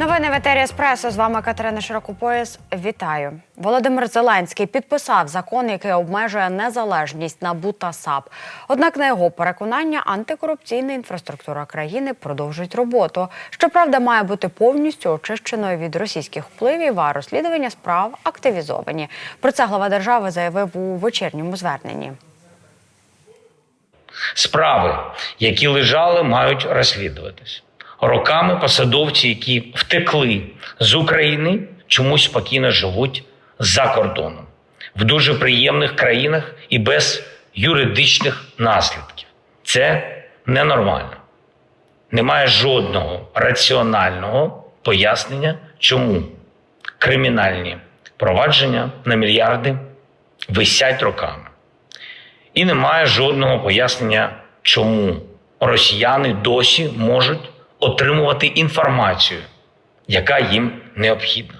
Новини в етері Еспресо. З вами Катерина Широкопояс. Вітаю. Володимир Зеленський підписав закон, який обмежує незалежність НАБУ та САП. Однак, на його переконання, антикорупційна інфраструктура країни продовжить роботу. Щоправда, має бути повністю очищеною від російських впливів, а розслідування справ активізовані. Про це глава держави заявив у вечірньому зверненні. Справи, які лежали, мають розслідуватись. Роками посадовці, які втекли з України, чомусь спокійно живуть за кордоном в дуже приємних країнах і без юридичних наслідків. Це ненормально. Немає жодного раціонального пояснення, чому кримінальні провадження на мільярди висять роками. І немає жодного пояснення, чому росіяни досі можуть отримувати інформацію, яка їм необхідна.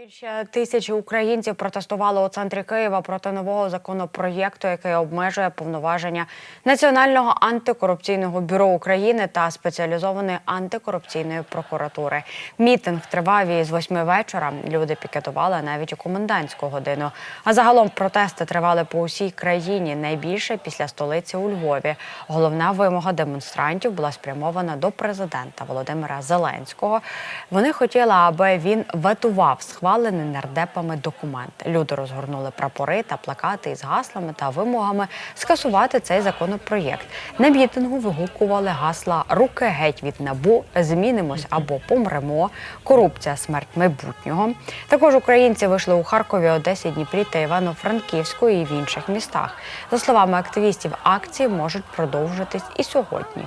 Більше тисячі українців протестували у центрі Києва проти нового законопроєкту, який обмежує повноваження Національного антикорупційного бюро України та спеціалізованої антикорупційної прокуратури. Мітинг тривав із восьми вечора. Люди пікетували навіть у комендантську годину. А загалом протести тривали по усій країні. Найбільше після столиці у Львові. Головна вимога демонстрантів була спрямована до президента Володимира Зеленського. Вони хотіли, аби він ветував схвалений нардепами документ. Люди розгорнули прапори та плакати із гаслами та вимогами скасувати цей законопроєкт. На мітингу вигукували гасла Руки геть від набу, змінимось або помремо. Корупція, смерть майбутнього. Також українці вийшли у Харкові, Одесі, Дніпрі та Івано-Франківську і в інших містах. За словами активістів, акції можуть продовжитись і сьогодні.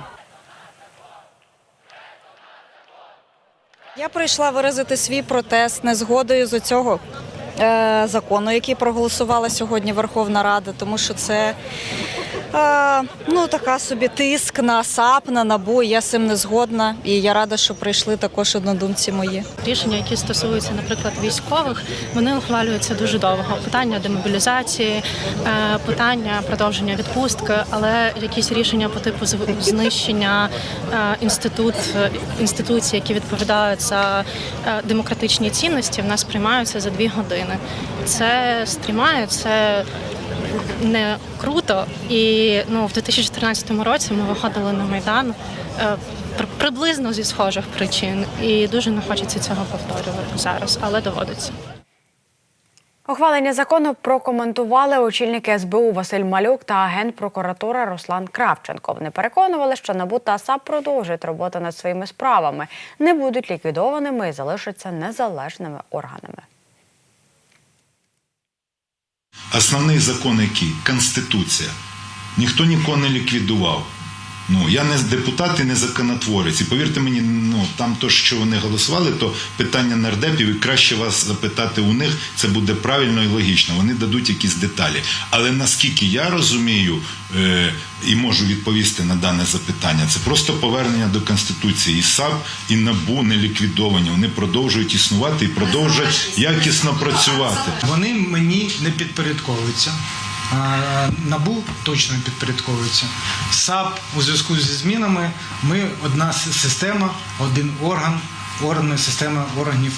Я прийшла виразити свій протест незгодою з цього е, закону, який проголосувала сьогодні Верховна Рада, тому що це е, ну, така собі тиск на САП, на НАБУ. Я з цим не згодна. І я рада, що прийшли також однодумці мої. Рішення, які стосуються, наприклад, військових, вони ухвалюються дуже довго. Питання демобілізації, е, питання продовження відпустки, але якісь рішення по типу знищення е, інститут інституцій, які відповідають за е, демократичні цінності, в нас приймаються за дві години. Це стрімає, це не круто. І ну, в 2014 році ми виходили на майдан. е, Приблизно зі схожих причин, і дуже не хочеться цього повторювати зараз, але доводиться. Ухвалення закону прокоментували очільники СБУ Василь Малюк та генпрокуратура Руслан Кравченко. Вони переконували, що НАБУ та САП продовжать роботу над своїми справами, не будуть ліквідованими і залишаться незалежними органами. Основний закон який? Конституція. Ніхто нікого не ліквідував. Ну, я не депутат і не законотворець. І повірте мені, ну там то, що вони голосували, то питання нардепів, і краще вас запитати у них, це буде правильно і логічно. Вони дадуть якісь деталі. Але наскільки я розумію е, і можу відповісти на дане запитання, це просто повернення до Конституції. І САП, і НАБУ не ліквідовані. Вони продовжують існувати і продовжують якісно працювати. Вони мені не підпорядковуються. Набу точно підпорядковується. САП у зв'язку зі змінами. Ми одна система, один орган, органи системи органів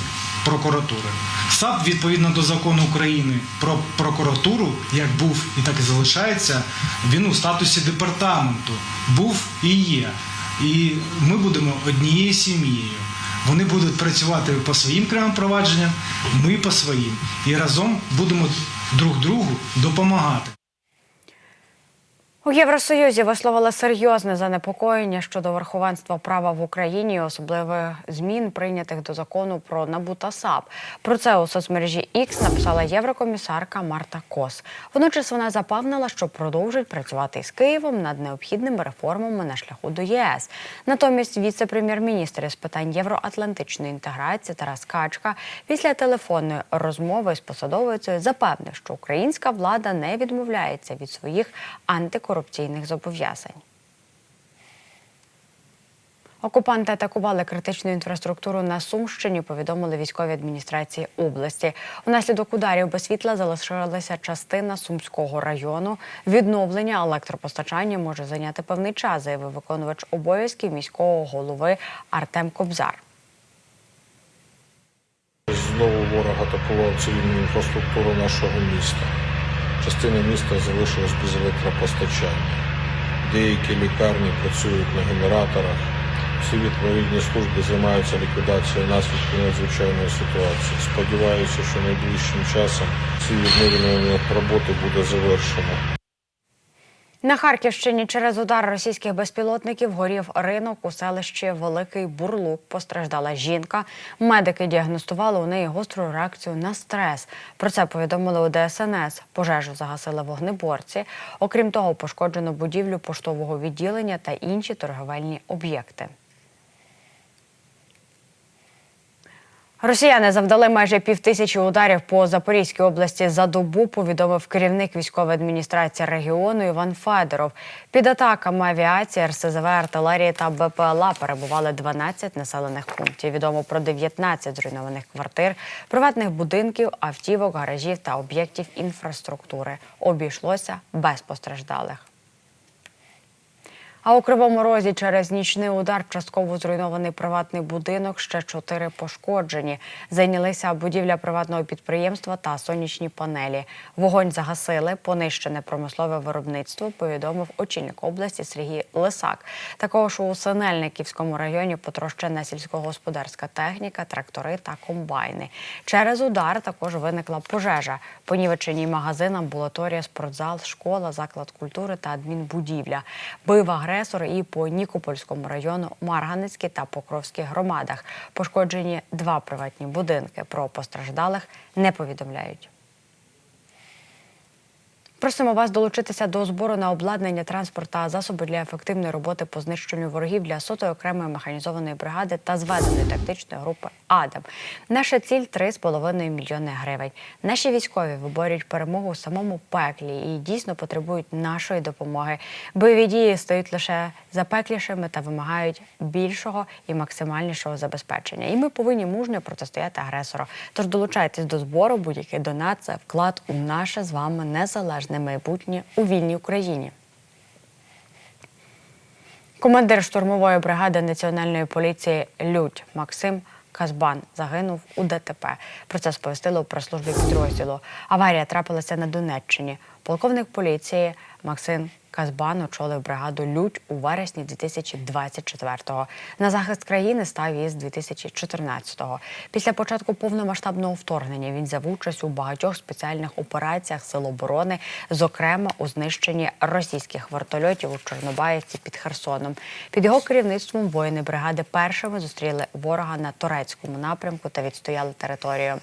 прокуратури. САП відповідно до закону України про прокуратуру, як був і так і залишається, він у статусі департаменту був і є. І ми будемо однією сім'єю. Вони будуть працювати по своїм кривим провадженням, ми по своїм. І разом будемо друг другу допомагати. У Євросоюзі висловили серйозне занепокоєння щодо верховенства права в Україні, особливих змін, прийнятих до закону про НАБУ та САП. Про це у соцмережі X написала єврокомісарка Марта Кос. Водночас вона запевнила, що продовжить працювати із Києвом над необхідними реформами на шляху до ЄС. Натомість віце-прем'єр-міністр із питань євроатлантичної інтеграції Тарас Качка після телефонної розмови з посадовицею запевнив, що українська влада не відмовляється від своїх антикорупційних зобов'язань. Окупанти атакували критичну інфраструктуру на Сумщині. Повідомили військові адміністрації області. Унаслідок ударів без світла залишилася частина сумського району. Відновлення електропостачання може зайняти певний час, заявив виконувач обов'язків міського голови Артем Кобзар. Знову ворог атакував цивільну інфраструктуру нашого міста. Частина міста залишилась без електропостачання. Деякі лікарні працюють на генераторах. Всі відповідні служби займаються ліквідацією наслідків надзвичайної ситуації. Сподіваюся, що найближчим часом всі відновлені роботи буде завершено. На Харківщині через удар російських безпілотників горів ринок у селищі Великий Бурлук. Постраждала жінка. Медики діагностували у неї гостру реакцію на стрес. Про це повідомили у ДСНС. Пожежу загасили вогнеборці. Окрім того, пошкоджено будівлю поштового відділення та інші торговельні об'єкти. Росіяни завдали майже півтисячі ударів по Запорізькій області за добу. Повідомив керівник військової адміністрації регіону Іван Федоров. Під атаками авіації, РСЗВ, артилерії та БПЛА перебували 12 населених пунктів. Відомо про 19 зруйнованих квартир, приватних будинків, автівок, гаражів та об'єктів інфраструктури. Обійшлося без постраждалих. А у Кривому Розі через нічний удар частково зруйнований приватний будинок, ще чотири пошкоджені. Зайнялися будівля приватного підприємства та сонячні панелі. Вогонь загасили, понищене промислове виробництво, повідомив очільник області Сергій Лисак. Також у Синельниківському районі потрощена сільськогосподарська техніка, трактори та комбайни. Через удар також виникла пожежа. Понівечені магазин, амбулаторія, спортзал, школа, заклад культури та адмінбудівля. Бива Бив агресор і по Нікопольському району, Марганецькій та Покровській громадах. Пошкоджені два приватні будинки. Про постраждалих не повідомляють. Просимо вас долучитися до збору на обладнання, транспорт та засоби для ефективної роботи по знищенню ворогів для сотої окремої механізованої бригади та зведеної тактичної групи Адам. Наша ціль 3,5 мільйони гривень. Наші військові виборюють перемогу у самому пеклі і дійсно потребують нашої допомоги. Бойові дії стають лише запеклішими та вимагають більшого і максимальнішого забезпечення. І ми повинні мужньо протистояти агресору. Тож долучайтесь до збору, будь-який донат це вклад у наше з вами незалежне майбутнє у вільній Україні. Командир штурмової бригади національної поліції Людь Максим Казбан загинув у ДТП. Про це сповістило у прес-службі підрозділу. Аварія трапилася на Донеччині. Полковник поліції Максим Казбан очолив бригаду Людь у вересні 2024-го. На захист країни став із 2014-го. Після початку повномасштабного вторгнення він взяв участь у багатьох спеціальних операціях Сил оборони, зокрема у знищенні російських вертольотів у Чорнобаївці під Херсоном. Під його керівництвом воїни бригади першими зустріли ворога на турецькому напрямку та відстояли територію.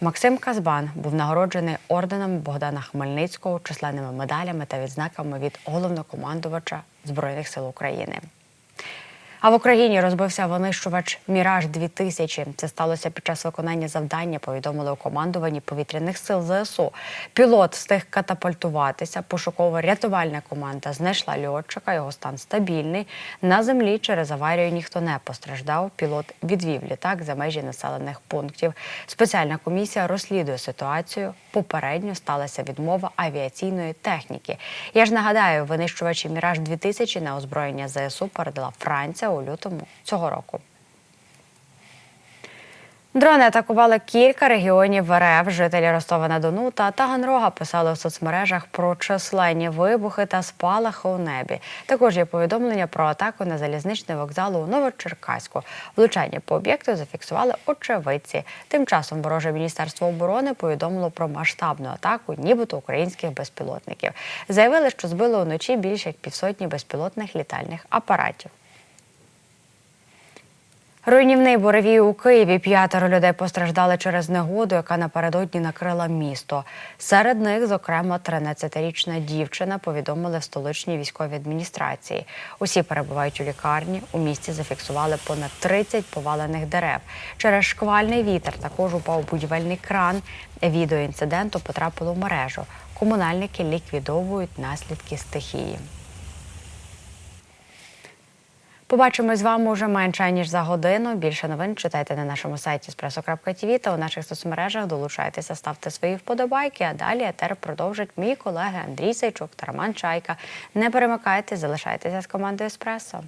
Максим Казбан був нагороджений орденом Богдана Хмельницького, численними медалями та відзнаками від головнокомандувача Збройних сил України. А в Україні розбився винищувач Міраж 2000 Це сталося під час виконання завдання. Повідомили у командуванні повітряних сил ЗСУ. Пілот встиг катапультуватися. Пошукова рятувальна команда знайшла льотчика. Його стан стабільний. На землі через аварію ніхто не постраждав. Пілот відвів літак за межі населених пунктів. Спеціальна комісія розслідує ситуацію. Попередньо сталася відмова авіаційної техніки. Я ж нагадаю, винищувачі Міраж 2000 на озброєння ЗСУ передала Франція у лютому цього року. Дрони атакували кілька регіонів РФ. Жителі Ростова на Дону та Таганрога писали у соцмережах про численні вибухи та спалахи у небі. Також є повідомлення про атаку на залізничний вокзал у Новочеркаську. Влучання по об'єкту зафіксували очевидці. Тим часом вороже міністерство оборони повідомило про масштабну атаку, нібито українських безпілотників. Заявили, що збили уночі більше як півсотні безпілотних літальних апаратів. Руйнівний буревій у Києві. П'ятеро людей постраждали через негоду, яка напередодні накрила місто. Серед них, зокрема, 13-річна дівчина, повідомили в столичній військовій адміністрації. Усі перебувають у лікарні. У місті зафіксували понад 30 повалених дерев. Через шквальний вітер також упав будівельний кран. Відео інциденту потрапило в мережу. Комунальники ліквідовують наслідки стихії. Побачимось з вами уже менше ніж за годину. Більше новин читайте на нашому сайті espresso.tv та у наших соцмережах. Долучайтеся, ставте свої вподобайки. А далі етер продовжать мій колеги Андрій Сайчук та Роман Чайка. Не перемикайте, залишайтеся з командою Еспресо.